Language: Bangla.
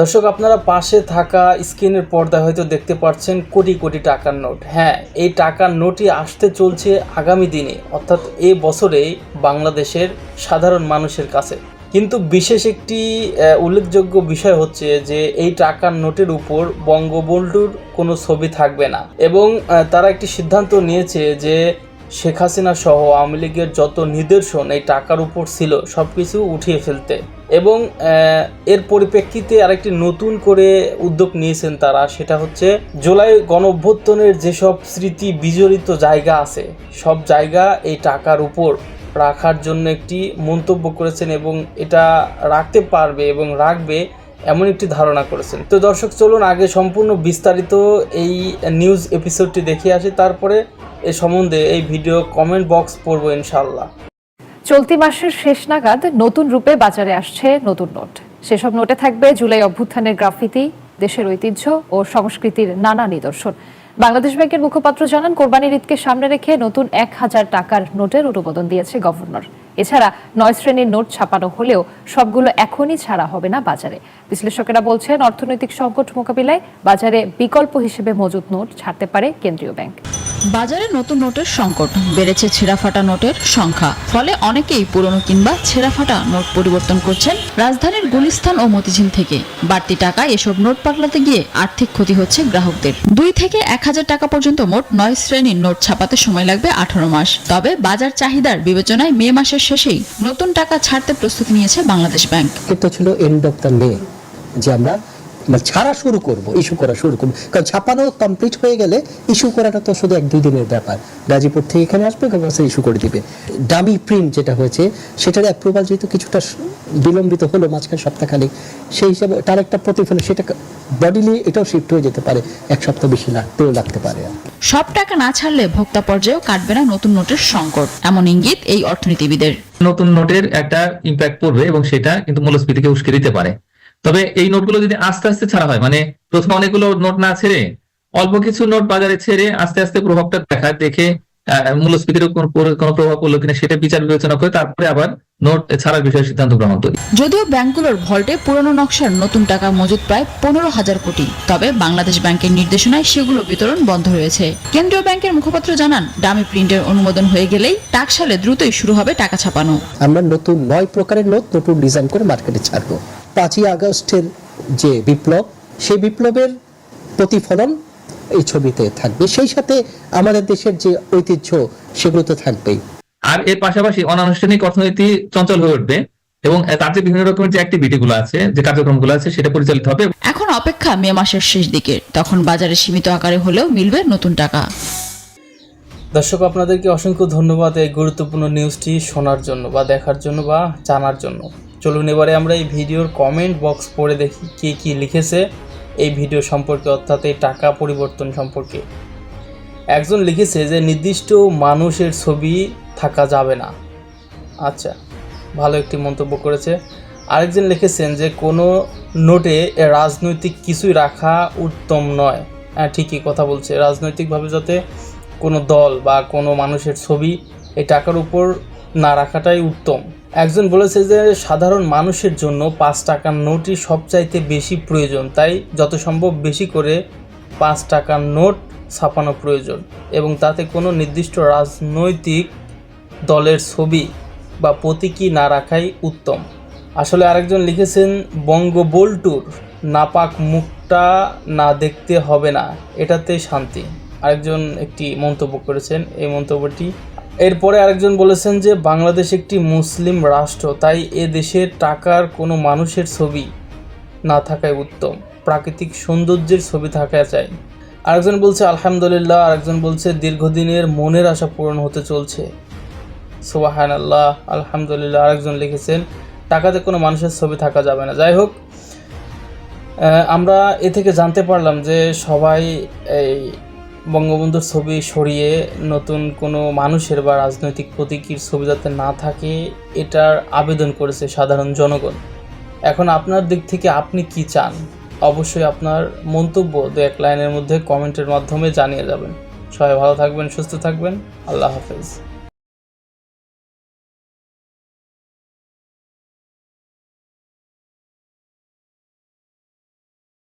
দর্শক, আপনারা পাশে থাকা স্ক্রিনের পর্দায় হয়তো দেখতে পাচ্ছেন কোটি কোটি টাকার নোট। হ্যাঁ এই টাকার নোটই আসতে চলছে আগামী দিনে, অর্থাৎ এ বছরেই বাংলাদেশের সাধারণ মানুষের কাছে। কিন্তু বিশেষ একটি উল্লেখযোগ্য বিষয় হচ্ছে যে এই টাকার নোটের উপর বঙ্গবন্ধুর কোনো ছবি থাকবে না। এবং তারা একটি সিদ্ধান্ত নিয়েছে যে শেখ হাসিনা সহ আওয়ামী লীগের যত নিদর্শন এই টাকার উপর ছিল সব কিছু উঠিয়ে ফেলতে। এবং এর পরিপ্রেক্ষিতে আরেকটি নতুন করে উদ্যোগ নিয়েছেন তারা, সেটা হচ্ছে জুলাই গণ অভ্যুত্থানের যেসব স্মৃতি বিজড়িত জায়গা আছে, সব জায়গা এই টাকার উপর রাখার জন্য একটি মন্তব্য করেছেন এবং এটা রাখতে পারবে এবং রাখবে এমন একটি ধারণা করেছেন। তো দর্শক, চলুন আগে সম্পূর্ণ বিস্তারিত এই নিউজ এপিসোডটি দেখে আসি, তারপরে এ সম্বন্ধে এই ভিডিও কমেন্ট বক্স পড়ব ইনশাল্লাহ চলতি মাসের শেষ নাগাদ নতুন রূপে বাজারে আসছে নতুন নোট। সেসব নোটে থাকবে জুলাই অভ্যুত্থানের গ্রাফিতি, দেশের ঐতিহ্য ও সংস্কৃতির নানা নিদর্শন। বাংলাদেশ ব্যাংকের মুখপাত্র জানান, কোরবানির ঈদকে সামনে রেখে নতুন এক হাজার টাকার নোটের অনুমোদন দিয়েছে গভর্নর। এছাড়া নয় শ্রেণির নোট ছাপানো হলেও সবগুলো এখনই ছাড়া হবে না বাজারে। বিশ্লেষকেরা বলছেন, অর্থনৈতিক সংকট মোকাবিলায় বাজারে বিকল্প হিসেবে মজুত নোট ছাড়তে পারে কেন্দ্রীয় ব্যাংক। বাজারে নতুন নোটের সংকট। বেড়েছে ছেঁড়াফাটা নোটের সংখ্যা। ফলে অনেকেই পুরনো কিংবা ছেঁড়াফাটা নোট পরিবর্তন করছেন রাজধানীর গুলিস্তান ও মতিঝিল থেকে। বাড়তি টাকা এসব নোট পাল্টাতে গিয়ে আর্থিক ক্ষতি হচ্ছে গ্রাহকদের। দুই থেকে এক হাজার টাকা পর্যন্ত মোট নয় শ্রেণির নোট ছাপাতে সময় লাগবে আঠারো মাস। তবে বাজার চাহিদার বিবেচনায় মে মাসের শেষেই নতুন টাকা ছাড়তে প্রস্তুতি নিয়েছে বাংলাদেশ ব্যাংক। এটা ছিল এন্ড অফ দ্য মে, যে আমরা ছাড়া শুরু করব ইস্যু করা শুরু করব। কারণ ছাপানো কমপ্লিট হয়ে গেলে ইস্যু করাটা তো শুধু এক দুই দিনের ব্যাপার। গাজীপুর থেকে এখানে আসবে গভর্নমেন্ট ইস্যু করে দিবে। ডামি প্রিন্ট যেটা হয়েছে সেটার অ্যাপ্রুভাল যেহেতু কিছুটা বিলম্বিত হলো মাঝখানে সপ্তাহখানেক সেই হিসাবে তার একটা প্রতিফলন সেটা বডিলি এটাও শিফট হয়ে যেতে পারে। এক সপ্তাহ বেশি লাগতেও লাগতে পারে সব টাকা না ছাড়লে ভোক্তা পর্যায়েও কাটবে না নতুন নোটের সংকট। এমন ইঙ্গিত এই অর্থনীতিবিদের। নতুন নোটের একটা ইম্প্যাক্ট পড়বে এবং সেটা কিন্তু মূল্যস্ফীতিকে উস্কে দিতে পারে। তবে এই নোটগুলো যদি আস্তে আস্তে ছাড়া হয় মানে প্রথমে অনেকগুলো নোট না ছেড়ে অল্প কিছু নোট বাজারে ছেড়ে আস্তে আস্তে প্রভাবটা দেখা দেখে মূল্যস্ফীতির কোনো প্রভাব পড়ল কিনা সেটা বিচার বিবেচনা করে তারপরে আবার নোট ছাড়ার বিষয়ে সিদ্ধান্ত গ্রহণ করি। যদিও ব্যাংকগুলোর ভল্টে পুরনো নকশার নতুন টাকা মজুদ প্রায় পনেরো হাজার কোটি তবে বাংলাদেশ ব্যাংকের নির্দেশনায় সেগুলো বিতরণ বন্ধ রয়েছে। কেন্দ্রীয় ব্যাংকের মুখপাত্র জানান ডামি প্রিন্টের অনুমোদন হয়ে গেলেই টাকসালে দ্রুতই শুরু হবে টাকা ছাপানো। আমরা নতুন নয় প্রকারের নোট নতুন ডিজাইন করে মার্কেটে ছাড়বো। পাঁচই আগস্টের যে বিপ্লব সেই বিপ্লবের প্রতিফলন এই ছবিতে থাকবে। সেই সাথে আমাদের দেশের যে ঐতিহ্য সেগুলো তো থাকবেই। আর এর পাশাপাশি অনানুষ্ঠানিক অর্থনীতি চঞ্চল হয়ে উঠবে এবং তার যে বিভিন্ন রকমের যে অ্যাক্টিভিটি গুলো আছে যে কার্যক্রমগুলো আছে সেটা পরিচালিত হবে। এখন অপেক্ষা মে মাসের শেষ দিকে। তখন বাজারে সীমিত আকারে হলেও মিলবে নতুন টাকা। দর্শক আপনাদেরকে অসংখ্য ধন্যবাদ এই গুরুত্বপূর্ণ নিউজটি শোনার জন্য বা দেখার জন্য বা জানার জন্য। চলুন এবারে আমরা এই ভিডিওর কমেন্ট বক্স পড়ে দেখি কে কি লিখেছে। এই ভিডিও সম্পর্কে, অর্থাৎ এই টাকা পরিবর্তন সম্পর্কে। একজন লিখেছে যে, নির্দিষ্ট মানুষের ছবি থাকা যাবে না। আচ্ছা ভালো একটি মন্তব্য করেছে। আরেকজন লিখেছেন যে, কোনো নোটে রাজনৈতিক কিছুই রাখা উত্তম নয়। হ্যাঁ ঠিকই কথা বলছে। রাজনৈতিকভাবে যাতে কোনো দল বা কোনো মানুষের ছবি এই টাকার উপর না রাখাটাই উত্তম। একজন বলেছে যে, সাধারণ মানুষের জন্য পাঁচ টাকার নোটই সবচাইতে বেশি প্রয়োজন। তাই যত সম্ভব বেশি করে পাঁচ টাকার নোট ছাপানো প্রয়োজন এবং তাতে কোনো নির্দিষ্ট রাজনৈতিক দলের ছবি বা প্রতীকী না রাখাই উত্তম। আসলে আরেকজন লিখেছেন, বঙ্গবল্টুর নাপাক মুখটা না দেখতে হবে না, এটাতে শান্তি। আরেকজন একটি মন্তব্য করেছেন, এই মন্তব্যটি এরপরে আরেকজন বলেছেন যে, বাংলাদেশ একটি মুসলিম রাষ্ট্র, তাই এ দেশের টাকার কোনো মানুষের ছবি না থাকাই উত্তম। প্রাকৃতিক সৌন্দর্যের ছবি থাকা চাই। আরেকজন বলছে, আলহামদুলিল্লাহ। আরেকজন বলছে, দীর্ঘদিনের মনের আশা পূরণ হতে চলছে। সোবাহান আল্লাহ আলহামদুলিল্লাহ। আরেকজন লিখেছেন, টাকাতে কোনো মানুষের ছবি থাকা যাবে না। যাই হোক আমরা এ থেকে জানতে পারলাম যে সবাই এই বঙ্গবন্ধুর ছবি সরিয়ে নতুন কোনো মানুষের বা রাজনৈতিক প্রতীকীর ছবি যাতে না থাকে, এটার আবেদন করেছে সাধারণ জনগণ। এখন আপনার দিক থেকে আপনি কি চান? অবশ্যই আপনার মন্তব্য দু এক লাইনের মধ্যে কমেন্টের মাধ্যমে জানিয়ে যাবেন। সবাই ভালো থাকবেন, সুস্থ থাকবেন। আল্লাহ হাফেজ।